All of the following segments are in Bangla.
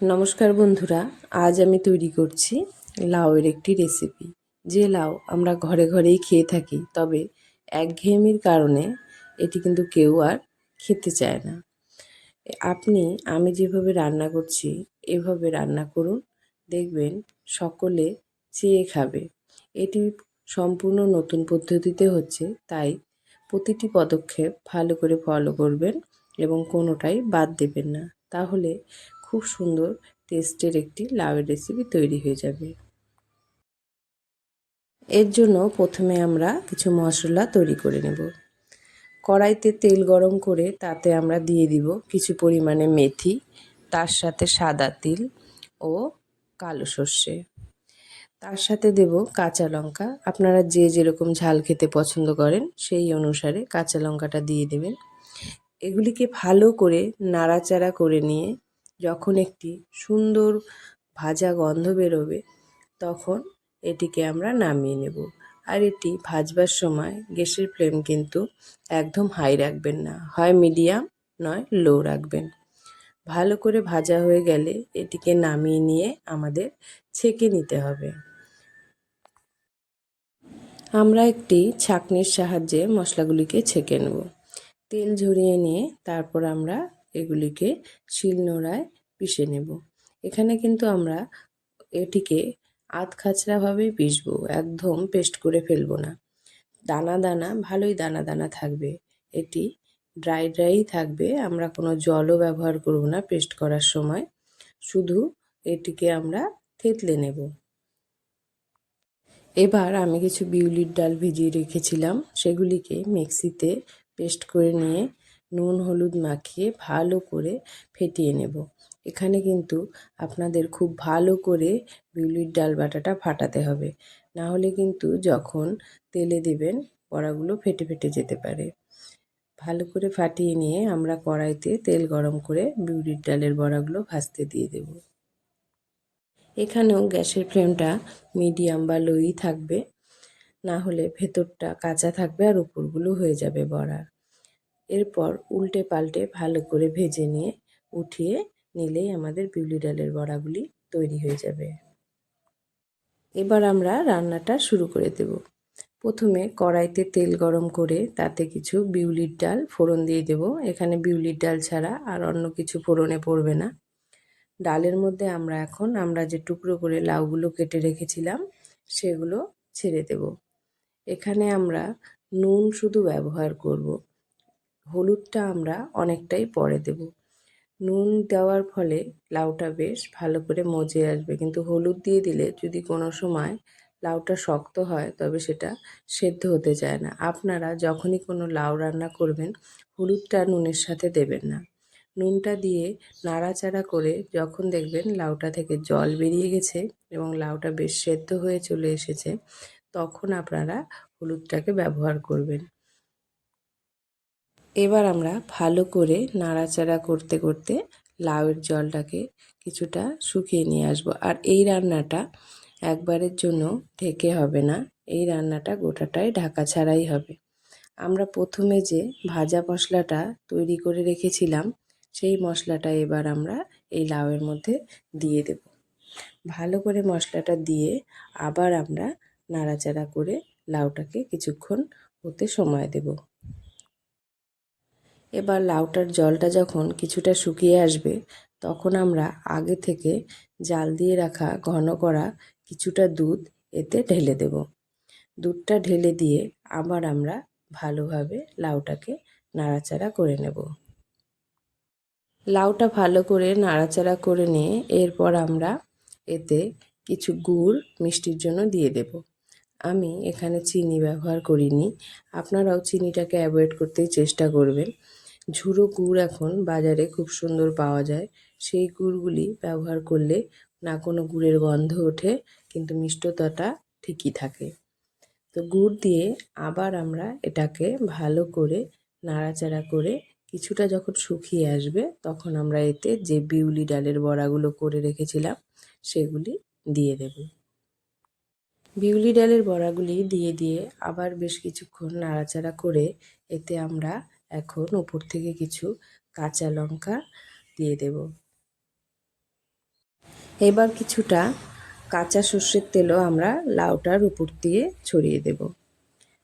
নমস্কার বন্ধুরা, আজ আমি তৈরি করছি লাউয়ের একটি রেসিপি যে লাউ আমরা ঘরে ঘরেই খেয়ে থাকি, তবে একঘেয়েমির কারণে এটি কিন্তু কেউ আর খেতে চায় না। আপনি, আমি যেভাবে রান্না করছি, এভাবে রান্না করুন, দেখবেন সকলে চেয়ে খাবে। এটি সম্পূর্ণ নতুন পদ্ধতিতে হচ্ছে, তাই প্রতিটি পদক্ষেপ ভালো করে ফলো করবেন এবং কোনোটাই বাদ দেবেন না। তাহলে খুব সুন্দর টেস্টের একটি লাউয়ের রেসিপি তৈরি হয়ে যাবে। এর জন্য প্রথমে আমরা কিছু মশলা তৈরি করে নেব। কড়াইতে তেল গরম করে তাতে আমরা দিয়ে দিব কিছু পরিমাণে মেথি, তার সাথে সাদা তিল ও কালো সর্ষে। তার সাথে দেব কাঁচা লঙ্কা। আপনারা যে যেরকম ঝাল খেতে পছন্দ করেন, সেই অনুসারে কাঁচা লঙ্কাটা দিয়ে দেবেন। এগুলিকে ভালো করে নাড়াচাড়া করে নিয়ে যখন একটি সুন্দর ভাজা গন্ধ বেরোবে, তখন এটিকে আমরা নামিয়ে নেব। আর এটি ভাজবার সময় গ্যাসের ফ্লেম কিন্তু একদম হাই রাখবেন না, হয় মিডিয়াম, নয় লো রাখবেন। ভালো করে ভাজা হয়ে গেলে এটিকে নামিয়ে নিয়ে আমাদের ছেঁকে নিতে হবে। আমরা একটি ছাঁকনির সাহায্যে মশলাগুলিকে ছেঁকে নেব। তেল ঝরিয়ে নিয়ে তারপর আমরা এগুলিকে শিলনোড়ায় পিষে নেব। এখানে কিন্তু আমরা এটিকে আধ খাচড়াভাবেই পিষবো, একদম পেস্ট করে ফেলব না। দানা দানা, ভালোই দানা দানা থাকবে। এটি ড্রাই ড্রাই থাকবে, আমরা কোনো জলও ব্যবহার করব না পেস্ট করার সময়। শুধু এটিকে আমরা থেতলে নেব। এবার আমি কিছু বিউলির ডাল ভিজিয়ে রেখেছিলাম, সেগুলিকে মিক্সিতে পেস্ট করে নিয়ে নুন, হলুদ মাখিয়ে ভালো করে ফেটিয়ে নেব। এখানে কিন্তু আপনাদের খুব ভালো করে বিউলির ডাল বাটাটা ফাটাতে হবে। না হলে কিন্তু যখন তেলে দেবেন, বড়াগুলো ফেটে ফেটে যেতে পারে। ভালো করে ফাটিয়ে নিয়ে আমরা কড়াইতে তেল গরম করে বিউলির ডালের বড়াগুলো ভাজতে দিয়ে দেব। এখানেও গ্যাসের ফ্লেমটা মিডিয়াম বা লোই থাকবে। না হলে ভেতরটা কাঁচা থাকবে আর উপরগুলো হয়ে যাবে বড়ার। এরপর উল্টে পাল্টে ভালো করে ভেজে নিয়ে উঠিয়ে নিলেই আমাদের বিউলি ডালের বড়াগুলি তৈরি হয়ে যাবে। এবার আমরা রান্নাটা শুরু করে দেব। প্রথমে কড়াইতে তেল গরম করে তাতে কিছু বিউলির ডাল ফোড়ন দিয়ে দেব। এখানে বিউলির ডাল ছাড়া আর অন্য কিছু ফোড়নে পড়বে না। ডালের মধ্যে আমরা এখন, আমরা যে টুকরো করে লাউগুলো কেটে রেখেছিলাম, সেগুলো ছেড়ে দেব। এখানে আমরা নুন শুধু ব্যবহার করব। হলুদটা আমরা অনেকটাই পরে দেব। নুন দেওয়ার ফলে লাউটা বেশ ভালো করে মজে আসবে। কিন্তু হলুদ দিয়ে দিলে যদি কোনো সময় লাউটা শক্ত হয়, তবে সেটা সেদ্ধ হতে চায় না। আপনারা যখনই কোনো লাউ রান্না করবেন, হলুদটা নুনের সাথে দেবেন না। নুনটা দিয়ে নাড়াচাড়া করে যখন দেখবেন লাউটা থেকে জল বেরিয়ে গেছে এবং লাউটা বেশ সেদ্ধ হয়ে চলে এসেছে, তখন আপনারা হলুদটাকে ব্যবহার করবেন। এবার আমরা ভালো করে নাড়াচাড়া করতে করতে লাউয়ের জলটাকে কিছুটা শুকিয়ে নিয়ে আসব। আর এই রান্নাটা একবারের জন্য ঢেকে হবে না। এই রান্নাটা গোটাটাই ঢাকা ছাড়াই হবে। আমরা প্রথমে যে ভাজা মশলাটা তৈরি করে রেখেছিলাম, সেই মশলাটা এবার আমরা এই লাউয়ের মধ্যে দিয়ে দেব। ভালো করে মশলাটা দিয়ে আবার আমরা নাড়াচাড়া করে লাউটাকে কিছুক্ষণ হতে সময় দেব। এবার লাউটার জলটা যখন কিছুটা শুকিয়ে আসবে, তখন আমরা আগে থেকে জাল দিয়ে রাখা ঘন করা কিছুটা দুধ এতে ঢেলে দেব। দুধটা ঢেলে দিয়ে আবার আমরা ভালোভাবে লাউটাকে নাড়াচাড়া করে নেব। লাউটা ভালো করে নাড়াচাড়া করে নিয়ে এরপর আমরা এতে কিছু গুড় মিষ্টির জন্য দিয়ে দেব। আমি এখানে চিনি ব্যবহার করিনি। আপনারাও চিনিটাকে অ্যাভয়েড করতেই চেষ্টা করবেন। ঝুড়ো গুড় এখন বাজারে খুব সুন্দর পাওয়া যায়। সেই গুড়গুলি ব্যবহার করলে না কোনো গুড়ের গন্ধ ওঠে, কিন্তু মিষ্টতাটা ঠিকই থাকে। তো গুড় দিয়ে আবার আমরা এটাকে ভালো করে নাড়াচাড়া করে কিছুটা যখন শুকিয়ে আসবে, তখন আমরা এতে যে বিউলি ডালের বড়াগুলো করে রেখেছিলাম, সেগুলি দিয়ে দেব। বিউলি ডালের বড়াগুলি দিয়ে দিয়ে আবার বেশ কিছুক্ষণ নাড়াচাড়া করে এতে আমরা এখন উপর থেকে কিছু কাঁচা লঙ্কা দিয়ে দেব। এবার কিছুটা কাঁচা সর্ষের তেলও আমরা লাউটার উপর দিয়ে ছড়িয়ে দেব।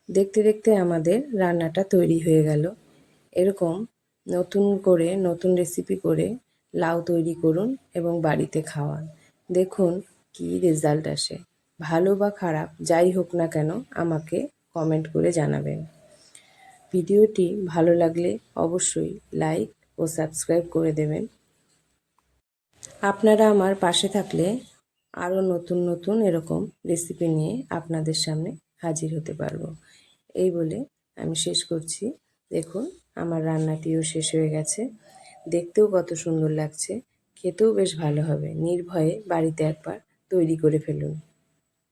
দেখতে দেখতে আমাদের রান্নাটা তৈরি হয়ে গেল। এরকম নতুন করে নতুন রেসিপি করে লাউ তৈরি করুন এবং বাড়িতে খাওয়ান। দেখুন কী রেজাল্ট আসে। ভালো বা খারাপ, যাই হোক না কেন আমাকে কমেন্ট করে জানাবেন। ভিডিওটি ভালো লাগলে অবশ্যই লাইক ও সাবস্ক্রাইব করে দেবেন। আপনারা আমার পাশে থাকলে আরও নতুন নতুন এরকম রেসিপি নিয়ে আপনাদের সামনে হাজির হতে পারব। এই বলে আমি শেষ করছি। দেখুন, আমার রান্নাটিও শেষ হয়ে গেছে। দেখতেও কত সুন্দর লাগছে। খেতেও বেশ ভালো হবে। নির্ভয়ে বাড়িতে একবার তৈরি করে ফেলুন।